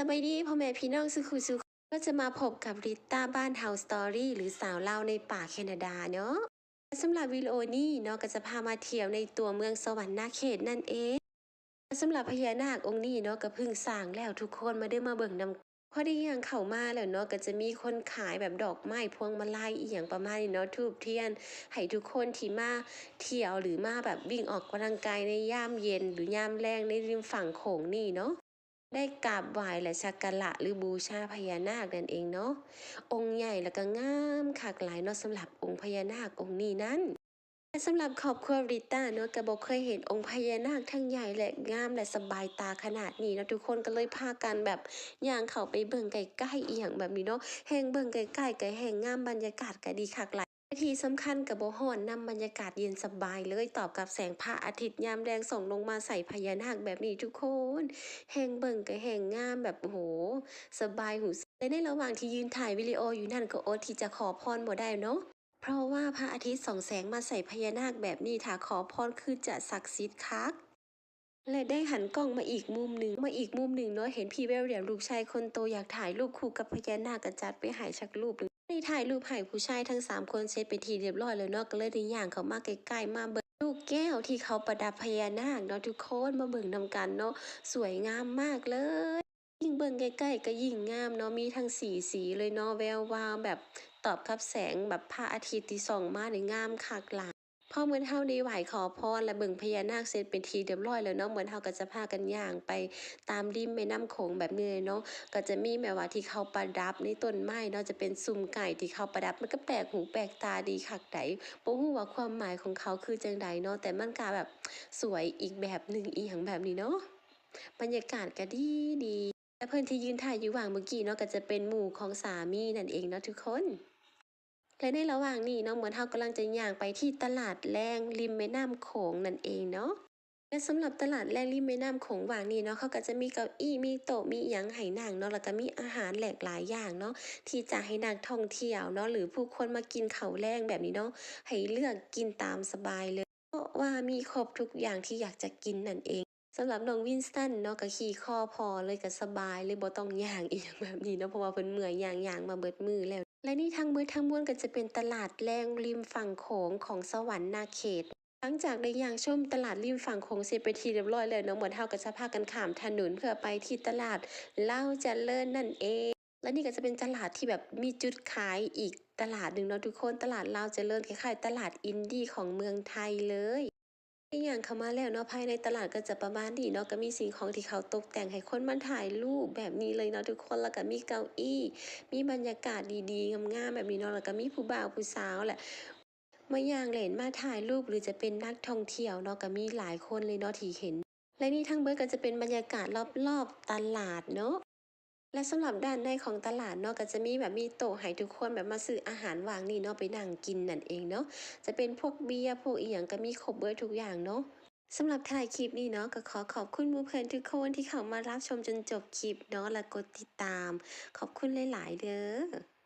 สบายดีพ่อแม่พี่น้องสุขุสุขก็จะมาพบกับริต้าบ้านเฮาสตอรี่หรือสาวเล่าในป่าแคนาดาเนาะสำหรับวิดีโอนี้เนาะก็จะพามาเที่ยวในตัวเมืองสวรรค์นาเขตนั่นเองสำหรับพญานาคองค์นี้เนาะก็เพิ่งสร้างแล้วทุกคนมาได้มาเบิ่งนำพอได้ย่างเข้ามาแล้วเนาะก็จะมีคนขายแบบดอกไม้พวงมาลัยอีหยังประมาณนี้เนาะทูบเทียนให้ทุกคนที่มาเที่ยวหรือมาแบบวิ่งออกกำลังกายในยามเย็น หรือยามแรงในริมฝั่งโขงนี่เนาะ ได้กราบไหว้และสักการะหรือบูชาพญานาคนั่นเองเนาะองค์ใหญ่แล้วก็งามคักหลายเนาะสำหรับองค์พญานาคองค์นี้นั้นและสำหรับครอบครัวริต้าเนาะก็บอกเคยเห็นองค์พญานาคทั้งใหญ่และงามและสบายตาขนาดนี้เนาะทุกคนก็เลยพากันแบบย่างเข้าไปเบิ่งใกล้ๆอีหยังแบบนี้เนาะแห่งเบิ่งใกล้ๆก็แห่งงามบรรยากาศก็ดีคักหลาย ที่สำคัญกับโบหอนนำบรรยากาศเย็นสบายเลยตอบกับแสงพระอาทิตย์ยามแดงส่องลงมาใส่พญานาคแบบนี้ทุกคน แห่งเบิ่งกับแห่งงามแบบโอ้โหสบายหูและในระหว่างที่ยืนถ่ายวิดีโออยู่นั่นก็อดที่จะขอพรบ่ได้เนาะเพราะว่าพระอาทิตย์ส่องแสงมาใส่พญานาคแบบนี้ถ้าขอพรคือจะศักดิ์สิทธิ์คัก และได้หันกล้องมาอีกมุมหนึ่งมาอีกมุมหนึ่งเนาะเห็นพี่เวลเหลียมลูกชายคนโตอยากถ่ายรูปคู่กับพญานาคก็จัดไปหายชักรูปหนึ่งได้ถ่ายรูปหายผู้ชายทั้งสามคนเสร็จไปทีเรียบร้อยแล้วเนาะก็เลยได้ย่างเขามาใกล้ๆมาเบิ่งลูกแก้วที่เขาประดับพญานาคเนาะทุกคนมาเบิ่งนำกันเนาะสวยงามมากเลยยิ่งเบิ่งใกล้ๆก็ยิ่งงามเนาะมีทั้งสีสีเลยเนาะแวววาวแบบตอบกับแสงแบบพระอาทิตย์ที่ส่องมาในงามคักหลาย พอเหมือนเฮาได้ไหวขอพรและเบิ่งพญานาคเสร็จเป็นทีเรียบร้อยแล้วเนาะเหมือนเฮาก็จะพากันย่างไปตามริมแม่น้ำโขงแบบนี้เลยเนาะก็จะมีแบบว่าที่เขาประดับในต้นไม้เนาะจะเป็นซุ้มไก่ที่เขาประดับมันก็แปลกหูแปลกตาดีคักไดบ่ฮู้ว่าความหมายของเขาคือจังใดเนาะแต่มันก็แบบสวยอีกแบบหนึ่งอีหยังแบบนี้เนาะบรรยากาศก็ดีดีและเพิ่อนที่ยืนถ่ายอยู่ว่างเมื่อกี้เนาะก็จะเป็นหมู่ของสามีนั่นเองเนาะทุกคน และในระหว่างนี้เนาะเหมือนเฮากำลังจะย่างไปที่ตลาดแรงริมแม่น้ำโขงนั่นเองเนาะและสำหรับตลาดแรงริมแม่น้ำโขงว่างนี้เนาะเขาก็จะมีเก้าอี้มีโต๊ะมีหยังให้นั่งเนาะแล้วก็มีอาหารหลากหลายอย่างเนาะที่จะให้นักท่องเที่ยวเนาะหรือผู้คนมากินข้าวแรงแบบนี้เนาะให้เลือกกินตามสบายเลยเพราะว่ามีครบทุกอย่างที่อยากจะกินนั่นเองสำหรับน้องวินสตันเนาะก็ขี่ข้อพอเลยก็สบายเลยบ่ต้องย่างอีกแบบนี้เนาะเพราะว่าเพิ่นเมื่อยย่างย่างมาเบิดมือแล้ว และนี่ทั้งมือทั้งมวลก็จะเป็นตลาดแรงริมฝั่งโขงของสวรรค์นาเขต หลังจากได้ย่างชมตลาดริมฝั่งโขงเสร็จไปทีเรียบร้อยแล้วเนาะเหมือนเฮาก็จะพากันข้ามถนนเพื่อไปที่ตลาดเล่าเจริญนั่นเอง และนี่ก็จะเป็นตลาดที่แบบมีจุดขายอีกตลาดหนึ่งเนาะทุกคนตลาดเล่าวเจริญคล้ายๆตลาดอินดี้ของเมืองไทยเลย อีกอย่างเข้ามาแล้วเนาะภายในตลาดก็จะประมาณนี้เนาะก็มีสิ่งของที่เขาตกแต่งให้คนมาถ่ายรูปแบบนี้เลยเนาะทุกคนแล้วก็มีเก้าอี้ มีบรรยากาศดีๆงามๆแบบนี้เนาะแล้วก็มีผู้บ่าวผู้สาวแหละมาย่างเหรนมาถ่ายรูปหรือจะเป็นนักท่องเที่ยวเนาะก็มีหลายคนเลยเนาะที่เห็น และนี่ทั้งเบิดก็จะเป็นบรรยากาศรอบๆตลาดเนาะ และสำหรับด้านในของตลาดเนาะก็จะมีแบบมีโต๊ะให้ทุกคนแบบมาซื้ออาหารวางนี่เนาะไปนั่งกินนั่นเองเนาะจะเป็นพวกเบียร์พวกอีหยังก็มีครบเบิดทุกอย่างเนาะสำหรับถ่ายคลิปนี้เนาะก็ขอขอบคุณมูเพื่อนทุกคนที่เข้ามารับชมจนจบคลิปเนาะและกดติดตาม ขอบคุณหลาย ๆเด้อ